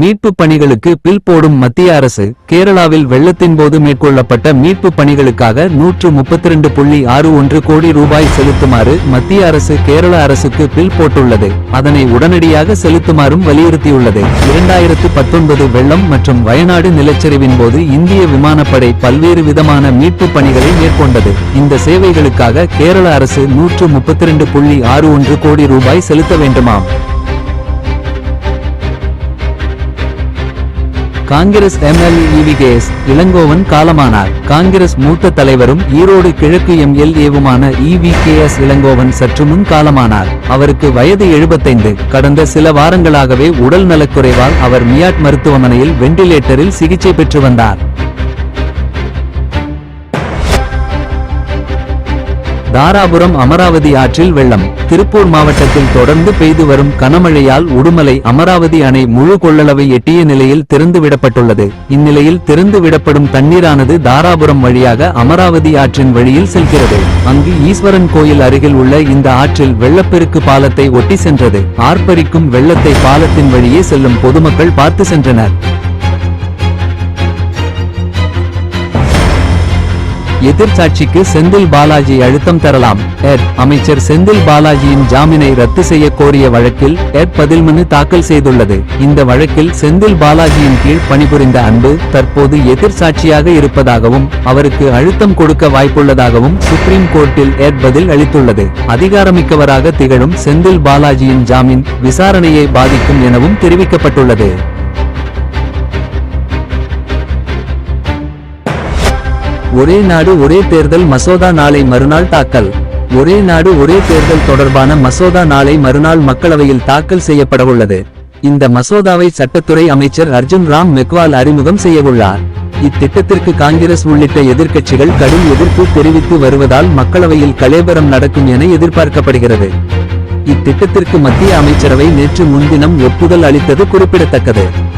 மீட்பு பணிகளுக்கு பில் போடும் மத்திய அரசு கேரளாவில் வெள்ளத்தின் போது மேற்கொள்ளப்பட்ட மீட்பு பணிகளுக்காக நூற்று முப்பத்தி ரெண்டு புள்ளி ஆறு ஒன்று கோடி ரூபாய் செலுத்துமாறு மத்திய அரசு கேரள அரசுக்கு பில் போட்டுள்ளது. அதனை உடனடியாக செலுத்துமாறும் வலியுறுத்தியுள்ளது. இரண்டாயிரத்து பத்தொன்பது வெள்ளம் மற்றும் வயநாடு நிலச்சரிவின் போது இந்திய விமானப்படை பல்வேறு விதமான மீட்பு பணிகளை மேற்கொண்டது. இந்த சேவைகளுக்காக கேரள அரசு நூற்று முப்பத்தி ரெண்டு புள்ளி ஆறு ஒன்று கோடி ரூபாய் செலுத்த வேண்டுமாம். காங்கிரஸ் எம்எல்ஏ இளங்கோவன் காலமானார். காங்கிரஸ் மூத்த தலைவரும் ஈரோடு கிழக்கு எம்எல்ஏவுமான இவிகேஎஸ் இளங்கோவன் சற்று முன் காலமானார். அவருக்கு வயது எழுபத்தைந்து. கடந்த சில வாரங்களாகவே உடல் நலக்குறைவால் அவர் மியாட் மருத்துவமனையில் வெண்டிலேட்டரில் சிகிச்சை பெற்று வந்தார். தாராபுரம் அமராவதி ஆற்றில் வெள்ளம். திருப்பூர் மாவட்டத்தில் தொடர்ந்து பெய்து வரும் கனமழையால் உடுமலை அமராவதி அணை முழு கொள்ளளவை எட்டிய நிலையில் திறந்து விடப்பட்டுள்ளது. இந்நிலையில் திறந்து விடப்படும் தண்ணீரானது தாராபுரம் வழியாக அமராவதி ஆற்றின் வழியில் செல்கிறது. அங்கு ஈஸ்வரன் கோயில் அருகில் உள்ள இந்த ஆற்றில் வெள்ளப்பெருக்கு பாலத்தை ஒட்டி சென்றது. ஆர்ப்பரிக்கும் வெள்ளத்தை பாலத்தின் வழியே செல்லும் பொதுமக்கள் பார்த்து சென்றனர். எதிர்ச்சாட்சிக்கு செந்தில் பாலாஜி அழுத்தம் தரலாம். எட் அமைச்சர் செந்தில் பாலாஜியின் ஜாமீனை ரத்து செய்ய கோரிய வழக்கில் எட் பதில் மனு தாக்கல் செய்துள்ளது. இந்த வழக்கில் செந்தில் பாலாஜியின் கீழ் பணிபுரிந்த அன்பு தற்போது எதிர்சாட்சியாக இருப்பதாகவும் அவருக்கு அழுத்தம் கொடுக்க வாய்ப்புள்ளதாகவும் சுப்ரீம் கோர்ட்டில் எட் பதில் அளித்துள்ளது. அதிகாரமிக்கவராக திகழும் செந்தில் பாலாஜியின் ஜாமீன் விசாரணையை பாதிக்கும் எனவும் தெரிவிக்கப்பட்டுள்ளது. ஒரே நாடு ஒரே தேர்தல் மசோதா நாளை மறுநாள் தாக்கல். ஒரே நாடு ஒரே தேர்தல் தொடர்பான மசோதா நாளை மறுநாள் மக்களவையில் தாக்கல் செய்யப்படவுள்ளது. இந்த மசோதாவை சட்டத்துறை அமைச்சர் அர்ஜுன் ராம் மெக்வால் அறிமுகம் செய்யவுள்ளார். இத்திட்டத்திற்கு காங்கிரஸ் உள்ளிட்ட எதிர்க்கட்சிகள் கடும் எதிர்ப்பு தெரிவித்து வருவதால் மக்களவையில் கலேபரம் நடக்கும் என எதிர்பார்க்கப்படுகிறது. இத்திட்டத்திற்கு மத்திய அமைச்சரவை நேற்று முன்தினம் ஒப்புதல் அளித்தது குறிப்பிடத்தக்கது.